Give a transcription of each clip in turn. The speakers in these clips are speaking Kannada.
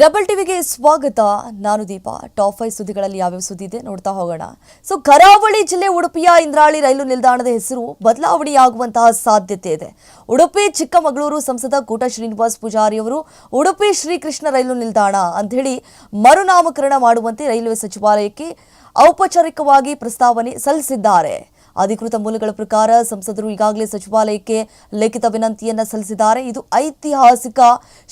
ಡಬಲ್ ಟಿವಿಗೆ ಸ್ವಾಗತ. ನಾನು ದೀಪ. ಟಾಪ್ ಫೈವ್ ಸುದ್ದಿಗಳಲ್ಲಿ ಯಾವ್ಯಾವ ಸುದ್ದಿ ಇದೆ ನೋಡ್ತಾ ಹೋಗೋಣ. ಸೊ ಕರಾವಳಿ ಜಿಲ್ಲೆ ಉಡುಪಿಯ ಇಂದ್ರಾಳಿ ರೈಲು ನಿಲ್ದಾಣದ ಹೆಸರು ಬದಲಾವಣೆಯಾಗುವಂತಹ ಸಾಧ್ಯತೆ ಇದೆ. ಉಡುಪಿ, ಚಿಕ್ಕಮಗಳೂರು ಸಂಸದ ಕೋಟ ಶ್ರೀನಿವಾಸ್ ಪೂಜಾರಿ ಅವರು ಉಡುಪಿ ಶ್ರೀಕೃಷ್ಣ ರೈಲು ನಿಲ್ದಾಣ ಅಂತ ಹೇಳಿ ಮರುನಾಮಕರಣ ಮಾಡುವಂತೆ ರೈಲ್ವೆ ಸಚಿವಾಲಯಕ್ಕೆ ಔಪಚಾರಿಕವಾಗಿ ಪ್ರಸ್ತಾವನೆ ಸಲ್ಲಿಸಿದ್ದಾರೆ. ಅಧಿಕೃತ ಮೂಲಗಳ ಪ್ರಕಾರ ಸಂಸದರು ಈಗಾಗಲೇ ಸಚಿವಾಲಯಕ್ಕೆ ಲಿಖಿತ ವಿನಂತಿಯನ್ನ ಸಲ್ಲಿಸಿದ್ದಾರೆ. ಇದು ಐತಿಹಾಸಿಕ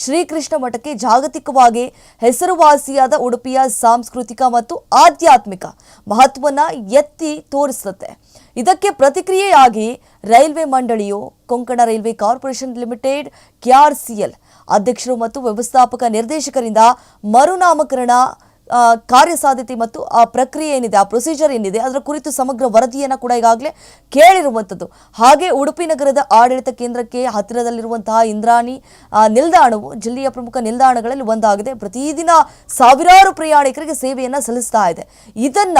ಶ್ರೀಕೃಷ್ಣ ಮಠಕ್ಕೆ ಜಾಗತಿಕವಾಗಿ ಹೆಸರುವಾಸಿಯಾದ ಉಡುಪಿಯ ಸಾಂಸ್ಕೃತಿಕ ಮತ್ತು ಆಧ್ಯಾತ್ಮಿಕ ಮಹತ್ವನ ಎತ್ತಿ ತೋರಿಸುತ್ತೆ. ಇದಕ್ಕೆ ಪ್ರತಿಕ್ರಿಯೆಯಾಗಿ ರೈಲ್ವೆ ಮಂಡಳಿಯು Konkan railway corporation limited, KRCL ಅಧ್ಯಕ್ಷರು ಮತ್ತು ವ್ಯವಸ್ಥಾಪಕ ನಿರ್ದೇಶಕರಿಂದ ಮರುನಾಮಕರಣ ಕಾರ್ಯಸಾಧ್ಯತೆ ಮತ್ತು ಆ ಪ್ರಕ್ರಿಯೆ ಏನಿದೆ, ಆ ಪ್ರೊಸೀಜರ್ ಏನಿದೆ, ಅದರ ಕುರಿತು ಸಮಗ್ರ ವರದಿಯನ್ನು ಕೂಡ ಈಗಾಗಲೇ ಕೇಳಿರುವಂಥದ್ದು. ಹಾಗೆ ಉಡುಪಿ ನಗರದ ಆಡಳಿತ ಕೇಂದ್ರಕ್ಕೆ ಹತ್ತಿರದಲ್ಲಿರುವಂತಹ ಇಂದ್ರಾಣಿ ನಿಲ್ದಾಣವು ಜಿಲ್ಲೆಯ ಪ್ರಮುಖ ನಿಲ್ದಾಣಗಳಲ್ಲಿ ಒಂದಾಗಿದೆ. ಪ್ರತಿದಿನ ಸಾವಿರಾರು ಪ್ರಯಾಣಿಕರಿಗೆ ಸೇವೆಯನ್ನು ಸಲ್ಲಿಸ್ತಾ ಇದೆ. ಇದನ್ನ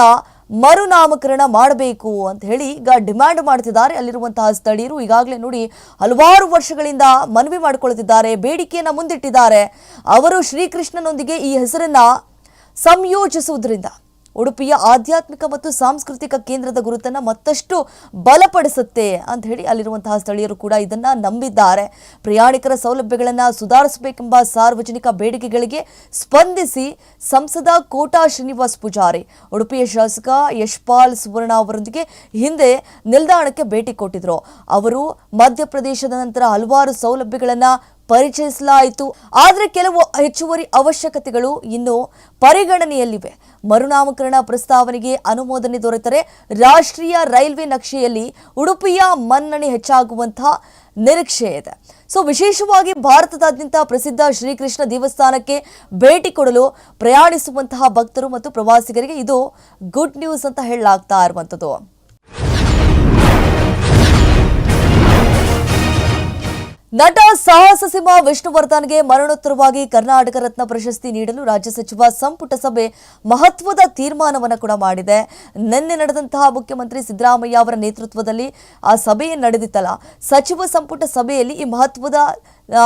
ಮರುನಾಮಕರಣ ಮಾಡಬೇಕು ಅಂತ ಹೇಳಿ ಈಗ ಡಿಮ್ಯಾಂಡ್ ಮಾಡ್ತಿದ್ದಾರೆ. ಅಲ್ಲಿರುವಂತಹ ಸ್ಥಳೀಯರು ಈಗಾಗಲೇ ನೋಡಿ ಹಲವಾರು ವರ್ಷಗಳಿಂದ ಮನವಿ ಮಾಡಿಕೊಳ್ಳುತ್ತಿದ್ದಾರೆ ಬೇಡಿಕೆಯನ್ನು ಮುಂದಿಟ್ಟಿದ್ದಾರೆ. ಅವರು ಶ್ರೀಕೃಷ್ಣನೊಂದಿಗೆ ಈ ಹೆಸರನ್ನ ಸಂಯೋಜಿಸುವುದರಿಂದ ಉಡುಪಿಯ ಆಧ್ಯಾತ್ಮಿಕ ಮತ್ತು ಸಾಂಸ್ಕೃತಿಕ ಕೇಂದ್ರದ ಗುರುತನ್ನು ಮತ್ತಷ್ಟು ಬಲಪಡಿಸುತ್ತೆ ಅಂತ ಹೇಳಿ ಅಲ್ಲಿರುವಂತಹ ಸ್ಥಳೀಯರು ಕೂಡ ಇದನ್ನು ನಂಬಿದ್ದಾರೆ. ಪ್ರಯಾಣಿಕರ ಸೌಲಭ್ಯಗಳನ್ನು ಸುಧಾರಿಸಬೇಕೆಂಬ ಸಾರ್ವಜನಿಕ ಬೇಡಿಕೆಗಳಿಗೆ ಸ್ಪಂದಿಸಿ ಸಂಸದ ಕೋಟಾ ಶ್ರೀನಿವಾಸ್ ಪೂಜಾರಿ, ಉಡುಪಿಯ ಶಾಸಕ ಯಶ್ಪಾಲ್ ಸುವರ್ಣ ಅವರೊಂದಿಗೆ ಹಿಂದೆ ನಿಲ್ದಾಣಕ್ಕೆ ಭೇಟಿ ಕೊಟ್ಟಿದ್ರು. ಅವರು ಮಧ್ಯಪ್ರದೇಶದ ನಂತರ ಹಲವಾರು ಸೌಲಭ್ಯಗಳನ್ನು ಪರಿಚಯಿಸಲಾಯಿತು. ಆದರೆ ಕೆಲವು ಹೆಚ್ಚುವರಿ ಅವಶ್ಯಕತೆಗಳು ಇನ್ನು ಪರಿಗಣನೆಯಲ್ಲಿವೆ. ಮರುನಾಮಕರಣ ಪ್ರಸ್ತಾವನೆಗೆ ಅನುಮೋದನೆ ದೊರೆತರೆ ರಾಷ್ಟ್ರೀಯ ರೈಲ್ವೆ ನಕ್ಷೆಯಲ್ಲಿ ಉಡುಪಿಯ ಮನ್ನಣೆ ಹೆಚ್ಚಾಗುವಂತಹ ನಿರೀಕ್ಷೆ ಇದೆ. ಸೊ, ವಿಶೇಷವಾಗಿ ಭಾರತದಾದ್ಯಂತ ಪ್ರಸಿದ್ಧ ಶ್ರೀಕೃಷ್ಣ ದೇವಸ್ಥಾನಕ್ಕೆ ಭೇಟಿ ಕೊಡಲು ಪ್ರಯಾಣಿಸುವಂತಹ ಭಕ್ತರು ಮತ್ತು ಪ್ರವಾಸಿಗರಿಗೆ ಇದು ಗುಡ್ ನ್ಯೂಸ್ ಅಂತ ಹೇಳಲಾಗ್ತಾ ಇರುವಂಥದ್ದು. ನಟ ಸಾಹಸ ಸಿಂಹ ವಿಷ್ಣುವರ್ಧನ್ಗೆ ಮರಣೋತ್ತರವಾಗಿ ಕರ್ನಾಟಕ ರತ್ನ ಪ್ರಶಸ್ತಿ ನೀಡಲು ರಾಜ್ಯ ಸಚಿವ ಸಂಪುಟ ಸಭೆ ಮಹತ್ವದ ತೀರ್ಮಾನವನ್ನು ಕೂಡ ಮಾಡಿದೆ. ನಿನ್ನೆ ನಡೆದಂತಹ ಮುಖ್ಯಮಂತ್ರಿ ಸಿದ್ದರಾಮಯ್ಯ ಅವರ ನೇತೃತ್ವದಲ್ಲಿ ಆ ಸಭೆ ನಡೆದಿತ್ತಲ್ಲ. ಸಚಿವ ಸಂಪುಟ ಸಭೆಯಲ್ಲಿ ಈ ಮಹತ್ವದ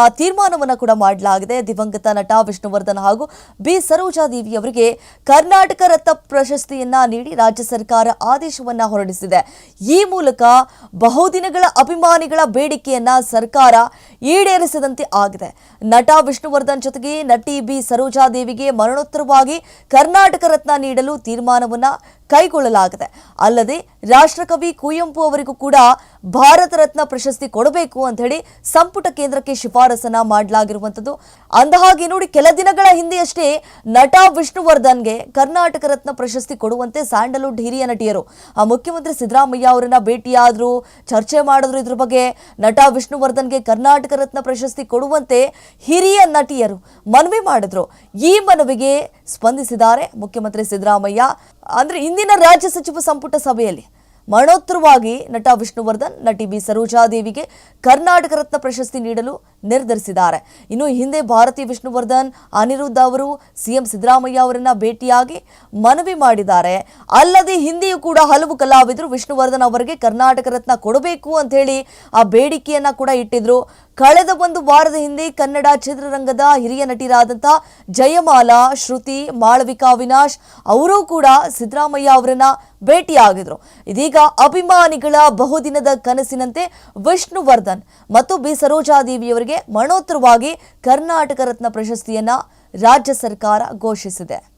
ತೀರ್ಮಾನವನ್ನು ಕೂಡ ಮಾಡಲಾಗಿದೆ. ದಿವಂಗತ ನಟ ವಿಷ್ಣುವರ್ಧನ್ ಹಾಗೂ ಬಿ. ಸರೋಜಾದೇವಿ ಅವರಿಗೆ ಕರ್ನಾಟಕ ರತ್ನ ಪ್ರಶಸ್ತಿಯನ್ನ ನೀಡಿ ರಾಜ್ಯ ಸರ್ಕಾರ ಆದೇಶವನ್ನ ಹೊರಡಿಸಿದೆ. ಈ ಮೂಲಕ ಬಹುದಿನಗಳ ಅಭಿಮಾನಿಗಳ ಬೇಡಿಕೆಯನ್ನ ಸರ್ಕಾರ ಈಡೇರಿಸದಂತೆ ಆಗಿದೆ. ನಟ ವಿಷ್ಣುವರ್ಧನ್ ಜೊತೆಗೆ ನಟಿ ಬಿ. ಸರೋಜಾದೇವಿಗೆ ಮರಣೋತ್ತರವಾಗಿ ಕರ್ನಾಟಕ ರತ್ನ ನೀಡಲು ತೀರ್ಮಾನವನ್ನ ಕೈಗೊಳ್ಳಲಾಗಿದೆ, ಅಲ್ಲದೆ ರಾಷ್ಟ್ರಕವಿ ಕುವೆಂಪು ಅವರಿಗೂ ಕೂಡ ಭಾರತ ರತ್ನ ಪ್ರಶಸ್ತಿ ಕೊಡಬೇಕು ಅಂತ ಹೇಳಿ ಸಂಪುಟ ಕೇಂದ್ರಕ್ಕೆ ಶಿಫಾರಸನ್ನ ಮಾಡಲಾಗಿರುವಂಥದ್ದು. ಅಂದಹಾಗೆ ನೋಡಿ, ಕೆಲ ದಿನಗಳ ಹಿಂದೆಯಷ್ಟೇ ನಟ ವಿಷ್ಣುವರ್ಧನ್ಗೆ ಕರ್ನಾಟಕ ರತ್ನ ಪ್ರಶಸ್ತಿ ಕೊಡುವಂತೆ ಸ್ಯಾಂಡಲ್ವುಡ್ ಹಿರಿಯ ನಟಿಯರು. ಆ ಮುಖ್ಯಮಂತ್ರಿ ಸಿದ್ದರಾಮಯ್ಯ ಅವರನ್ನ ಭೇಟಿಯಾದ್ರು, ಚರ್ಚೆ ಮಾಡಿದ್ರು. ಇದ್ರ ಬಗ್ಗೆ ನಟ ವಿಷ್ಣುವರ್ಧನ್ಗೆ ಕರ್ನಾಟಕ ರತ್ನ ಪ್ರಶಸ್ತಿ ಕೊಡುವಂತೆ ಹಿರಿಯ ನಟಿಯರು ಮನವಿ ಮಾಡಿದ್ರು. ಈ ಮನವಿಗೆ ಸ್ಪಂದಿಸಿದ್ದಾರೆ ಮುಖ್ಯಮಂತ್ರಿ ಸಿದ್ದರಾಮಯ್ಯ. ಅಂದ್ರೆ ಇಂದಿನ ರಾಜ್ಯ ಸಚಿವ ಸಂಪುಟ ಸಭೆಯಲ್ಲಿ ಮರಣೋತ್ತರವಾಗಿ ನಟ ವಿಷ್ಣುವರ್ಧನ್, ನಟಿ ಬಿ ಸರೋಜಾದೇವಿಗೆ ಕರ್ನಾಟಕ ರತ್ನ ಪ್ರಶಸ್ತಿ ನೀಡಲು ನಿರ್ಧರಿಸಿದ್ದಾರೆ. ಇನ್ನು ಹಿಂದೆ ಭಾರತಿ ವಿಷ್ಣುವರ್ಧನ್, ಅನಿರುದ್ಧ ಅವರು, ಸಿಎಂ ಸಿದ್ದರಾಮಯ್ಯ ಅವರನ್ನ ಭೇಟಿಯಾಗಿ ಮನವಿ ಮಾಡಿದ್ದಾರೆ. ಅಲ್ಲದೆ ಹಿಂದೆಯೂ ಕೂಡ ಹಲವು ಕಲಾವಿದರು ವಿಷ್ಣುವರ್ಧನ್ ಅವರಿಗೆ ಕರ್ನಾಟಕ ರತ್ನ ಕೊಡಬೇಕು ಅಂತ ಹೇಳಿ ಆ ಬೇಡಿಕೆಯನ್ನ ಕೂಡ ಇಟ್ಟಿದ್ರು. ಕಳೆದ ಒಂದು ವಾರದ ಹಿಂದೆ ಕನ್ನಡ ಚಿತ್ರರಂಗದ ಹಿರಿಯ ನಟಿರಾದಂಥ ಜಯಮಾಲಾ, ಶ್ರುತಿ, ಮಾಳವಿಕಾ ವಿನಾಶ್ ಅವರೂ ಕೂಡ ಸಿದ್ದರಾಮಯ್ಯ ಅವರನ್ನ ಭೇಟಿಯಾಗಿದ್ರು. ಇದೀಗ ಅಭಿಮಾನಿಗಳ ಬಹುದಿನದ ಕನಸಿನಂತೆ ವಿಷ್ಣುವರ್ಧನ್ ಮತ್ತು ಬಿ. ಸರೋಜಾದೇವಿಯವರಿಗೆ ಮರಣೋತ್ತರವಾಗಿ ಕರ್ನಾಟಕ ರತ್ನ ಪ್ರಶಸ್ತಿಯನ್ನ ರಾಜ್ಯ ಸರ್ಕಾರ ಘೋಷಿಸಿದೆ.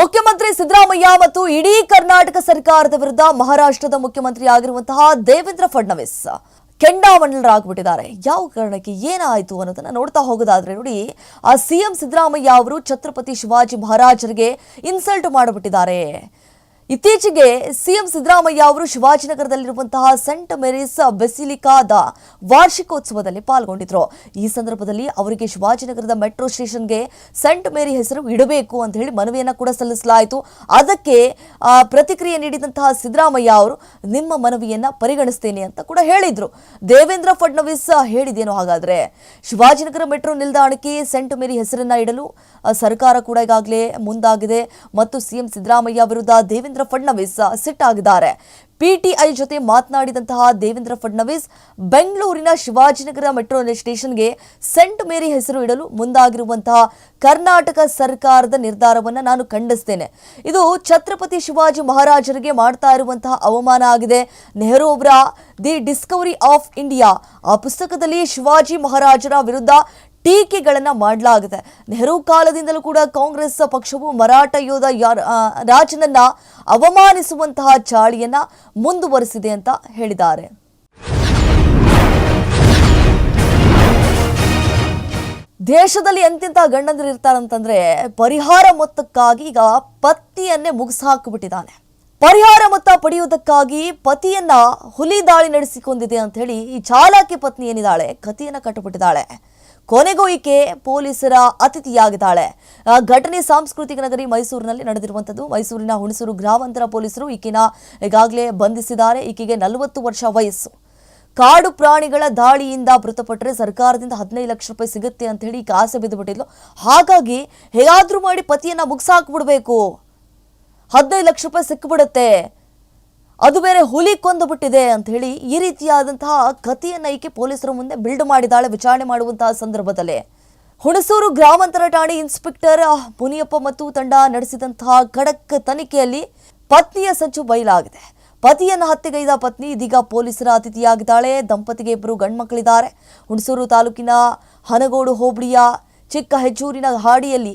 ಮುಖ್ಯಮಂತ್ರಿ ಸಿದ್ದರಾಮಯ್ಯ ಮತ್ತು ಇಡೀ ಕರ್ನಾಟಕ ಸರ್ಕಾರದ ವಿರುದ್ಧ ಮಹಾರಾಷ್ಟ್ರದ ಮುಖ್ಯಮಂತ್ರಿ ಆಗಿರುವಂತಹ ದೇವೇಂದ್ರ ಫಡ್ನವೀಸ್ ಕೆಂಡಾಮಂಡಲರಾಗ್ಬಿಟ್ಟಿದ್ದಾರೆ ಯಾವ ಕಾರಣಕ್ಕೆ ಏನಾಯಿತು ಅನ್ನೋದನ್ನ ನೋಡ್ತಾ ಹೋಗೋದಾದ್ರೆ ನೋಡಿ, ಆ ಸಿಎಂ ಸಿದ್ದರಾಮಯ್ಯ ಅವರು ಛತ್ರಪತಿ ಶಿವಾಜಿ ಮಹಾರಾಜರಿಗೆ ಇನ್ಸಲ್ಟ್ ಮಾಡಿಬಿಟ್ಟಿದ್ದಾರೆ. ಇತ್ತೀಚೆಗೆ ಸಿಎಂ ಸಿದ್ದರಾಮಯ್ಯ ಅವರು ಶಿವಾಜಿನಗರದಲ್ಲಿರುವಂತಹ ಸೆಂಟ್ ಮೇರಿಸ್ ಬೆಸಿಲಿಕಾದ ವಾರ್ಷಿಕೋತ್ಸವದಲ್ಲಿ ಪಾಲ್ಗೊಂಡಿದ್ರು. ಈ ಸಂದರ್ಭದಲ್ಲಿ ಅವರಿಗೆ ಶಿವಾಜಿನಗರದ ಮೆಟ್ರೋ ಸ್ಟೇಷನ್ಗೆ ಸೆಂಟ್ ಮೇರಿ ಹೆಸರು ಇಡಬೇಕು ಅಂತ ಹೇಳಿ ಮನವಿಯನ್ನ ಕೂಡ ಸಲ್ಲಿಸಲಾಯಿತು. ಅದಕ್ಕೆ ಪ್ರತಿಕ್ರಿಯೆ ನೀಡಿದಂತಹ ಸಿದ್ದರಾಮಯ್ಯ ಅವರು, ನಿಮ್ಮ ಮನವಿಯನ್ನ ಪರಿಗಣಿಸ್ತೇನೆ ಅಂತ ಕೂಡ ಹೇಳಿದ್ರು. ದೇವೇಂದ್ರ ಫಡ್ನವೀಸ್ ಹೇಳಿದೇನು ಹಾಗಾದ್ರೆ. ಶಿವಾಜಿನಗರ ಮೆಟ್ರೋ ನಿಲ್ದಾಣಕ್ಕೆ ಸೆಂಟ್ ಮೇರಿ ಹೆಸರನ್ನ ಇಡಲು ಸರ್ಕಾರ ಕೂಡ ಈಗಾಗಲೇ ಮುಂದಾಗಿದೆ. ಮತ್ತು ಸಿಎಂ ಸಿದ್ದರಾಮಯ್ಯ ವಿರುದ್ಧ ದೇವೇಂದ್ರ ದೇವೇಂದ್ರ ಫಡ್ನವೀಸ್ ಸಿಟ್ಟಾಗಿದ್ದಾರೆ ಪಿಟಿಐ ಜೊತೆ ಮಾತನಾಡಿದಂತಹ ದೇವೇಂದ್ರ ಫಡ್ನವೀಸ್ ಬೆಂಗಳೂರಿನ ಶಿವಾಜಿನಗರ ಮೆಟ್ರೋ ಸ್ಟೇಷನ್ಗೆ ಸೆಂಟ್ ಮೇರಿ ಹೆಸರು ಇಡಲು ಮುಂದಾಗಿರುವಂತಹ ಕರ್ನಾಟಕ ಸರ್ಕಾರದ ನಿರ್ಧಾರವನ್ನು ನಾನು ಖಂಡಿಸ್ತೇನೆ. ಇದು ಛತ್ರಪತಿ ಶಿವಾಜಿ ಮಹಾರಾಜರಿಗೆ ಮಾಡ್ತಾ ಇರುವಂತಹ ಅವಮಾನ ಆಗಿದೆ. ನೆಹರು ಅವರ ದಿ ಡಿಸ್ಕವರಿ ಆಫ್ ಇಂಡಿಯಾ ಆ ಪುಸ್ತಕದಲ್ಲಿ ಶಿವಾಜಿ ಮಹಾರಾಜರ ವಿರುದ್ಧ ಟೀಕೆಗಳನ್ನ ಮಾಡಲಾಗಿದೆ. ನೆಹರು ಕಾಲದಿಂದಲೂ ಕೂಡ ಕಾಂಗ್ರೆಸ್ ಪಕ್ಷವು ಮರಾಠ ಯೋಧ ರಾಜನನ್ನ ಅವಮಾನಿಸುವಂತಹ ಚಾಳಿಯನ್ನ ಮುಂದುವರಿಸಿದೆ ಅಂತ ಹೇಳಿದ್ದಾರೆ. ದೇಶದಲ್ಲಿ ಎಂತೆಂಥ ಗಂಡಂದ್ರು ಇರ್ತಾರಂತಂದ್ರೆ ಪರಿಹಾರ ಮೊತ್ತಕ್ಕಾಗಿ ಈಗ ಪತ್ನಿಯನ್ನೇ ಮುಗಿಸಾಕಿಬಿಟ್ಟಿದ್ದಾನೆ ಪರಿಹಾರ ಮೊತ್ತ ಪಡೆಯುವುದಕ್ಕಾಗಿ ಪತಿಯನ್ನ ಹುಲಿ ದಾಳಿ ನಡೆಸಿಕೊಂಡಿದೆ ಅಂತ ಹೇಳಿ ಈ ಚಾಲಾಕಿ ಪತ್ನಿ ಏನಿದ್ದಾಳೆ ಕತಿಯನ್ನ ಕಟ್ಟುಬಿಟ್ಟಿದ್ದಾಳೆ. ಕೊನೆಗೂ ಈಕೆ ಪೊಲೀಸರ ಅತಿಥಿಯಾಗಿದ್ದಾಳೆ. ಘಟನೆ ಸಾಂಸ್ಕೃತಿಕ ನಗರಿ ಮೈಸೂರಿನಲ್ಲಿ ನಡೆದಿರುವಂಥದ್ದು. ಮೈಸೂರಿನ ಹುಣಸೂರು ಗ್ರಾಮಾಂತರ ಪೊಲೀಸರು ಈಕೆನ ಈಗಾಗಲೇ ಬಂಧಿಸಿದ್ದಾರೆ. ಈಕೆಗೆ ನಲವತ್ತು ವರ್ಷ ವಯಸ್ಸು. ಕಾಡು ಪ್ರಾಣಿಗಳ ದಾಳಿಯಿಂದ ಮೃತಪಟ್ಟರೆ ಸರ್ಕಾರದಿಂದ ಹದಿನೈದು ಲಕ್ಷ ರೂಪಾಯಿ ಸಿಗುತ್ತೆ ಅಂತ ಹೇಳಿ ಆಸೆ ಬಿದ್ದುಬಿಟ್ಟಿದ್ಲು. ಹಾಗಾಗಿ ಹೇಗಾದ್ರೂ ಮಾಡಿ ಪತಿಯನ್ನ ಮುಗಿಸಾಕ್ಬಿಡ್ಬೇಕು. ಹದಿನೈದು ಲಕ್ಷ ರೂಪಾಯಿ ಸಿಕ್ಕಿಬಿಡುತ್ತೆ ಅದು ಬೇರೆ ಹುಲಿ ಕೊಂದು ಬಿಟ್ಟಿದೆ ಅಂತ ಹೇಳಿ ಈ ರೀತಿಯಾದಂತಹ ಕಥೆಯನ್ನ ಈಕೆ ಪೊಲೀಸರ ಮುಂದೆ ಬಿಲ್ಡ್ ಮಾಡಿದಾಳೆ, ವಿಚಾರಣೆ ಮಾಡುವಂತಹ ಸಂದರ್ಭದಲ್ಲಿ. ಹುಣಸೂರು ಗ್ರಾಮಾಂತರ ಠಾಣೆ ಇನ್ಸ್ಪೆಕ್ಟರ್ ಮುನಿಯಪ್ಪ ಮತ್ತು ತಂಡ ನಡೆಸಿದಂತಹ ಖಡಕ್ ತನಿಖೆಯಲ್ಲಿ ಪತ್ನಿಯ ಸಂಚು ಬಯಲಾಗಿದೆ. ಪತಿಯನ್ನು ಹತ್ಯೆಗೈದ ಪತ್ನಿ ಇದೀಗ ಪೊಲೀಸರ ಅತಿಥಿಯಾಗಿದ್ದಾಳೆ. ದಂಪತಿಗೆ ಇಬ್ಬರು ಗಂಡ್ಮಕ್ಕಳಿದ್ದಾರೆ ಹುಣಸೂರು ತಾಲೂಕಿನ ಹನಗೋಡು ಹೋಬಳಿಯ ಚಿಕ್ಕ ಹೆಜ್ಜೂರಿನ ಹಾಡಿಯಲ್ಲಿ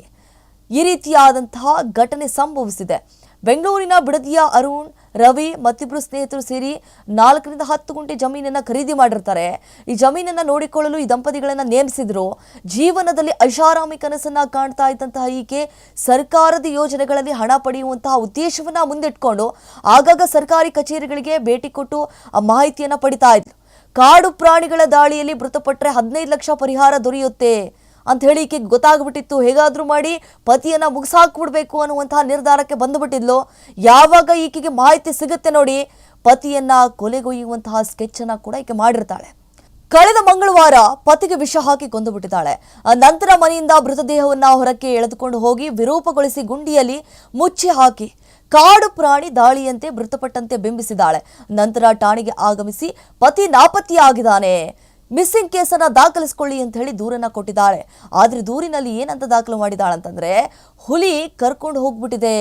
ಈ ರೀತಿಯಾದಂತಹ ಘಟನೆ ಸಂಭವಿಸಿದೆ. ಬೆಂಗಳೂರಿನ ಬಿಡದಿಯ ಅರುಣ್, ರವಿ ಮತ್ತಿಬ್ಬರು ಸ್ನೇಹಿತರು ಸೇರಿ ನಾಲ್ಕರಿಂದ ಹತ್ತು ಗುಂಟೆ ಜಮೀನನ್ನ ಖರೀದಿ ಮಾಡಿರ್ತಾರೆ. ಈ ಜಮೀನನ್ನ ನೋಡಿಕೊಳ್ಳಲು ಈ ದಂಪತಿಗಳನ್ನ ನೇಮಿಸಿದ್ರು. ಜೀವನದಲ್ಲಿ ಐಷಾರಾಮಿ ಕನಸನ್ನ ಕಾಣ್ತಾ ಇದ್ದಂತಹ ಈಕೆ ಸರ್ಕಾರದ ಯೋಜನೆಗಳಲ್ಲಿ ಹಣ ಪಡೆಯುವಂತಹ ಉದ್ದೇಶವನ್ನ ಮುಂದಿಟ್ಕೊಂಡು ಆಗಾಗ ಸರ್ಕಾರಿ ಕಚೇರಿಗಳಿಗೆ ಭೇಟಿ ಕೊಟ್ಟು ಆ ಮಾಹಿತಿಯನ್ನ ಪಡಿತಾ ಇದ್ರು ಕಾಡು ಪ್ರಾಣಿಗಳ ದಾಳಿಯಲ್ಲಿ ಮೃತಪಟ್ಟರೆ ಹದಿನೈದು ಲಕ್ಷ ಪರಿಹಾರ ದೊರೆಯುತ್ತೆ. ಅಂತ ಹೇಳಿ ಈಕೆ ಗೊತ್ತಾಗ್ಬಿಟ್ಟಿತ್ತು. ಹೇಗಾದ್ರೂ ಮಾಡಿ ಪತಿಯನ್ನ ಮುಗಿಸಾಕ್ಬಿಡ್ಬೇಕು ಅನ್ನುವಂತಹ ನಿರ್ಧಾರಕ್ಕೆ ಬಂದುಬಿಟ್ಟಿದ್ಲು. ಯಾವಾಗ ಈಕೆಗೆ ಮಾಹಿತಿ ಸಿಗುತ್ತೆ ನೋಡಿ, ಪತಿಯನ್ನ ಕೊಲೆಗೊಯ್ಯುವಂತಹ ಸ್ಕೆಚ್ ಅನ್ನ ಕೂಡ ಈಕೆ ಮಾಡಿರ್ತಾಳೆ. ಕಳೆದ ಮಂಗಳವಾರ ಪತಿಗೆ ವಿಷ ಹಾಕಿ ಕೊಂದು ಬಿಟ್ಟಿದ್ದಾಳೆ. ನಂತರ ಮನೆಯಿಂದ ಮೃತದೇಹವನ್ನ ಹೊರಕ್ಕೆ ಎಳೆದುಕೊಂಡು ಹೋಗಿ ವಿರೂಪಗೊಳಿಸಿ ಗುಂಡಿಯಲ್ಲಿ ಮುಚ್ಚಿ ಹಾಕಿ ಕಾಡು ಪ್ರಾಣಿ ದಾಳಿಯಂತೆ ಮೃತಪಟ್ಟಂತೆ ಬಿಂಬಿಸಿದ್ದಾಳೆ. ನಂತರ ಠಾಣೆಗೆ ಆಗಮಿಸಿ ಪತಿ ನಾಪತ್ತೆಯಾಗಿದ್ದಾನೆ. ಮಿಸ್ಸಿಂಗ್ ಕೇಸನ್ನು ದಾಖಲಿಸಿಕೊಳ್ಳಿ ಅಂತ ಹೇಳಿ ದೂರನ್ನು ಕೊಟ್ಟಿದ್ದಾಳೆ. ಆದರೆ ದೂರಿನಲ್ಲಿ ಏನಂತ ದಾಖಲು ಮಾಡಿದಾಳೆ ಅಂತಂದ್ರೆ ಹುಲಿ ಕರ್ಕೊಂಡು ಹೋಗ್ಬಿಟ್ಟಿದೆ.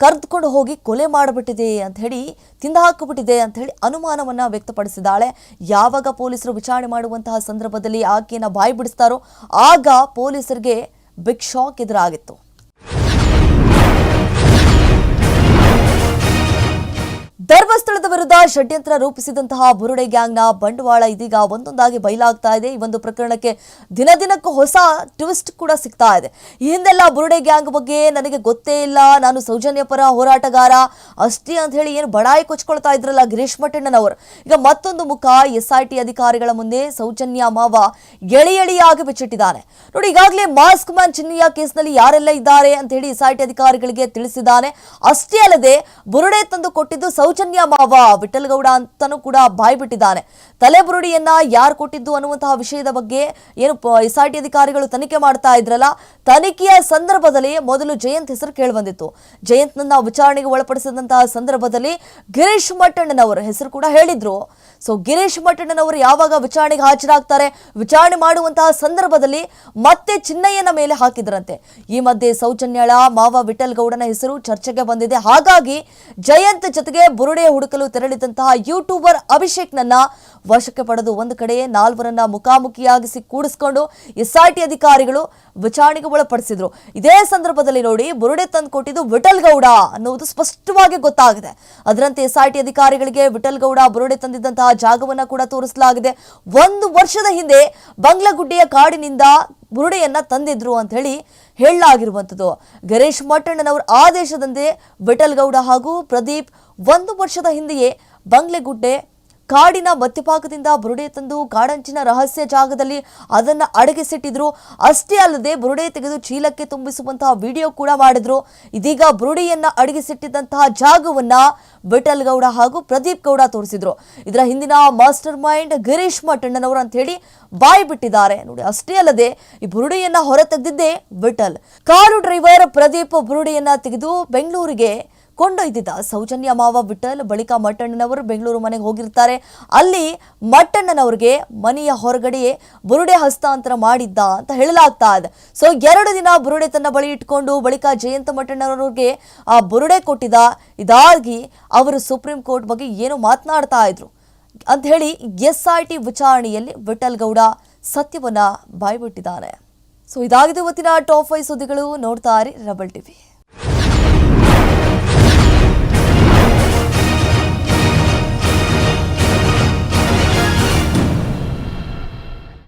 ಕರೆದುಕೊಂಡು ಹೋಗಿ ಕೊಲೆ ಮಾಡಿಬಿಟ್ಟಿದೆ ಅಂತ ಹೇಳಿ ತಿಂದ ಹಾಕಿಬಿಟ್ಟಿದೆ ಅಂತ ಹೇಳಿ ಅನುಮಾನವನ್ನು ವ್ಯಕ್ತಪಡಿಸಿದ್ದಾಳೆ. ಯಾವಾಗ ಪೊಲೀಸರು ವಿಚಾರಣೆ ಮಾಡುವಂತಹ ಸಂದರ್ಭದಲ್ಲಿ ಆಕೆಯನ್ನು ಬಾಯಿ ಬಿಡಿಸ್ತಾರೋ ಆಗ ಪೊಲೀಸರಿಗೆ ಬಿಗ್ ಶಾಕ್ ಎದುರಾಗಿತ್ತು. ಷಡ್ಯಂತ್ರ ರೂಪಿಸಿದಂತಹ ಬುರುಡೆ ಗ್ಯಾಂಗ್ನ ಬಂಡವಾಳ ಇದೀಗ ಒಂದೊಂದಾಗಿ ಬಯಲಾಗ್ತಾ ಇದೆ. ಈ ಒಂದು ಪ್ರಕರಣಕ್ಕೆ ದಿನ ದಿನಕ್ಕೂ ಹೊಸ ಟ್ವಿಸ್ಟ್ ಕೂಡ ಸಿಗ್ತಾ ಇದೆ. ಈ ಹಿಂದೆಲ್ಲ ಬುರುಡೆ ಗ್ಯಾಂಗ್ ಬಗ್ಗೆ ನನಗೆ ಗೊತ್ತೇ ಇಲ್ಲ. ನಾನು ಸೌಜನ್ಯ ಪರ ಹೋರಾಟಗಾರ. ಅಷ್ಟೇ ಅಂತ ಹೇಳಿ ಏನು ಬಡಾಯಿ ಕೊಚ್ಕೊಳ್ತಾ ಇದ್ರಲ್ಲ ಗಿರೀಶ್ ಮಠಣ್ಣನವರು. ಈಗ ಮತ್ತೊಂದು ಮುಖ ಎಸ್ ಐ ಟಿ ಅಧಿಕಾರಿಗಳ ಮುಂದೆ ಸೌಜನ್ಯ ಮಾವ ಎಳಿ ಎಳಿಯಾಗಿ ಬಿಚ್ಚಿಟ್ಟಿದ್ದಾನೆ. ನೋಡಿ, ಈಗಾಗಲೇ ಮಾಸ್ಕ್ ಮ್ಯಾನ್ ಚಿನ್ನಿಯ ಕೇಸ್ನಲ್ಲಿ ಯಾರೆಲ್ಲ ಇದ್ದಾರೆ ಅಂತ ಹೇಳಿ ಎಸ್ ಐ ಟಿ ಅಧಿಕಾರಿಗಳಿಗೆ ತಿಳಿಸಿದ್ದಾನೆ. ಅಷ್ಟೇ ಅಲ್ಲದೆ ಬುರುಡೆ ತಂದು ಕೊಟ್ಟಿದ್ದು ಸೌಜನ್ಯ ಮಾವ. ವಿಠಲ್ಗೌಡ ಅಂತಾನೂ ಕೂಡ ಬಾಯ್ಬಿಟ್ಟಿದ್ದಾನೆ. ತಲೆಬುರುಡಿಯನ್ನ ತಲೆ ಬುರುಡಿಯನ್ನ ಯಾರು ಕೊಟ್ಟಿದ್ದು ಅನ್ನುವಂತಹ ವಿಷಯದ ಬಗ್ಗೆ ಏನು ಎಸ್ ಆರ್ ಟಿ ಅಧಿಕಾರಿಗಳು ತನಿಖೆ ಮಾಡ್ತಾ ಇದ್ರಲ್ಲ, ತನಿಖೆಯ ಸಂದರ್ಭದಲ್ಲಿ ಮೊದಲು ಜಯಂತ್ ಹೆಸರು ಕೇಳಿಬಂದಿತ್ತು. ಜಯಂತ್ನನ್ನ ವಿಚಾರಣೆಗೆ ಒಳಪಡಿಸಿದಂತಹ ಸಂದರ್ಭದಲ್ಲಿ ಗಿರೀಶ್ ಮಟ್ಟಣ್ಣನವರ ಹೆಸರು ಕೂಡ ಹೇಳಿದ್ರು. ಸೊ ಗಿರೀಶ್ ಮಟ್ಟಣ್ಣನವರು ಯಾವಾಗ ವಿಚಾರಣೆಗೆ ಹಾಜರಾಗ್ತಾರೆ, ವಿಚಾರಣೆ ಮಾಡುವಂತಹ ಸಂದರ್ಭದಲ್ಲಿ ಮತ್ತೆ ಚಿನ್ನಯ್ಯನ ಮೇಲೆ ಹಾಕಿದ್ರಂತೆ. ಈ ಮಧ್ಯೆ ಸೌಜನ್ಯಳ, ಮಾವ ವಿಠಲ್ ಗೌಡನ ಹೆಸರು ಚರ್ಚೆಗೆ ಬಂದಿದೆ. ಹಾಗಾಗಿ ಜಯಂತ್ ಜೊತೆಗೆ ಬುರುಡೆ ಹುಡುಕಲು ತೆರಳಿದಂತಹ ಯೂಟ್ಯೂಬರ್ ಅಭಿಷೇಕ್ನನ್ನ ವಶಕ್ಕೆ ಪಡೆದು ಒಂದು ಕಡೆ ನಾಲ್ವರನ್ನ ಮುಖಾಮುಖಿಯಾಗಿಸಿ ಕೂಡಿಸಿಕೊಂಡು ಎಸ್ಐಟಿ ಅಧಿಕಾರಿಗಳು ವಿಚಾರಣೆಗೆ ಒಳಪಡಿಸಿದ್ರು. ಇದೇ ಸಂದರ್ಭದಲ್ಲಿ ನೋಡಿ ಬುರುಡೆ ತಂದು ಕೊಟ್ಟಿದ್ದು ವಿಠಲ್ ಗೌಡ ಅನ್ನುವುದು ಸ್ಪಷ್ಟವಾಗಿ ಗೊತ್ತಾಗಿದೆ. ಅದರಂತೆ ಎಸ್ಐಟಿ ಅಧಿಕಾರಿಗಳಿಗೆ ವಿಠಲ್ ಗೌಡ ಬುರುಡೆ ತಂದಿದ್ದಂತಹ ಜಾಗವನ್ನ ಕೂಡ ತೋರಿಸಲಾಗಿದೆ. ಒಂದು ವರ್ಷದ ಹಿಂದೆ ಬಂಗ್ಲಗುಡ್ಡೆಯ ಕಾಡಿನಿಂದ ಬುರುಡೆಯನ್ನ ತಂದಿದ್ರು ಅಂತ ಹೇಳಿ ಹೇಳಲಾಗಿರುವಂಥದ್ದು. ಗರೇಶ್ ಮಟ್ಟಣ್ಣನವರ ಆದೇಶದಂತೆ ವಿಠಲ್ ಗೌಡ ಹಾಗೂ ಪ್ರದೀಪ್ ಒಂದು ವರ್ಷದ ಹಿಂದೆಯೇ ಬಂಗ್ಲೆಗುಡ್ಡೆ ಕಾಡಿನ ಮಧ್ಯಭಾಗದಿಂದ ಬುರುಡೆ ತಂದು ಕಾಡಂಚಿನ ರಹಸ್ಯ ಜಾಗದಲ್ಲಿ ಅದನ್ನ ಅಡಗಿಸಿಟ್ಟಿದ್ರು. ಅಷ್ಟೇ ಅಲ್ಲದೆ ಬುರುಡೆ ತೆಗೆದು ಚೀಲಕ್ಕೆ ತುಂಬಿಸುವಂತಹ ವಿಡಿಯೋ ಕೂಡ ಮಾಡಿದ್ರು. ಇದೀಗ ಬುರುಡೆಯನ್ನ ಅಡಗಿಸಿಟ್ಟಿದ್ದಂತಹ ಜಾಗವನ್ನ ಬಿಟಲ್ ಗೌಡ ಹಾಗೂ ಪ್ರದೀಪ್ ಗೌಡ ತೋರಿಸಿದ್ರು. ಇದರ ಹಿಂದಿನ ಮಾಸ್ಟರ್ ಮೈಂಡ್ ಗಿರೀಶ್ ಮಠಣ್ಣನವರು ಅಂತ ಹೇಳಿ ಬಾಯಿ ಬಿಟ್ಟಿದ್ದಾರೆ. ನೋಡಿ, ಅಷ್ಟೇ ಅಲ್ಲದೆ ಈ ಬುರುಡೆಯನ್ನ ಹೊರ ತೆಗೆದಿದ್ದೇ ವಿಠಲ್ ಕಾರು ಡ್ರೈವರ್ ಪ್ರದೀಪ್ ಬುರುಡೆಯನ್ನ ತೆಗೆದು ಬೆಂಗಳೂರಿಗೆ ಕೊಂಡೊಯ್ದಿದ್ದ ಸೌಜನ್ಯ ಮಾವ ವಿಠಲ್ ಬಳಿಕ ಮಟ್ಟಣ್ಣನವರು ಬೆಂಗಳೂರು ಮನೆಗೆ ಹೋಗಿರ್ತಾರೆ. ಅಲ್ಲಿ ಮಟ್ಟಣ್ಣನವ್ರಿಗೆ ಮನೆಯ ಹೊರಗಡೆಯೇ ಬುರುಡೆ ಹಸ್ತಾಂತರ ಮಾಡಿದ್ದ ಅಂತ ಹೇಳಲಾಗ್ತಾ ಇದೆ. ಸೊ ಎರಡು ದಿನ ಬುರುಡೆ ತನ್ನ ಬಳಿ ಇಟ್ಕೊಂಡು ಬಳಿಕ ಜಯಂತ ಮಟ್ಟಣ್ಣನವ್ರಿಗೆ ಆ ಬುರುಡೆ ಕೊಟ್ಟಿದ್ದ. ಇದಾಗಿ ಅವರು ಸುಪ್ರೀಂ ಕೋರ್ಟ್ ಬಗ್ಗೆ ಏನು ಮಾತನಾಡ್ತಾ ಇದ್ರು. ಅಂತ ಹೇಳಿ ಎಸ್ ಐ ಟಿ ವಿಚಾರಣೆಯಲ್ಲಿ ವಿಠಲ್ ಗೌಡ ಸತ್ಯವನ್ನ ಬಾಯ್ಬಿಟ್ಟಿದ್ದಾನೆ ಸೊ ಇದಾಗಿದೆ ಇವತ್ತಿನ ಟಾಪ್ ಫೈವ್ ಸುದ್ದಿಗಳು. ನೋಡ್ತಾ ಇರಿ ರಬಲ್ ಟಿವಿ.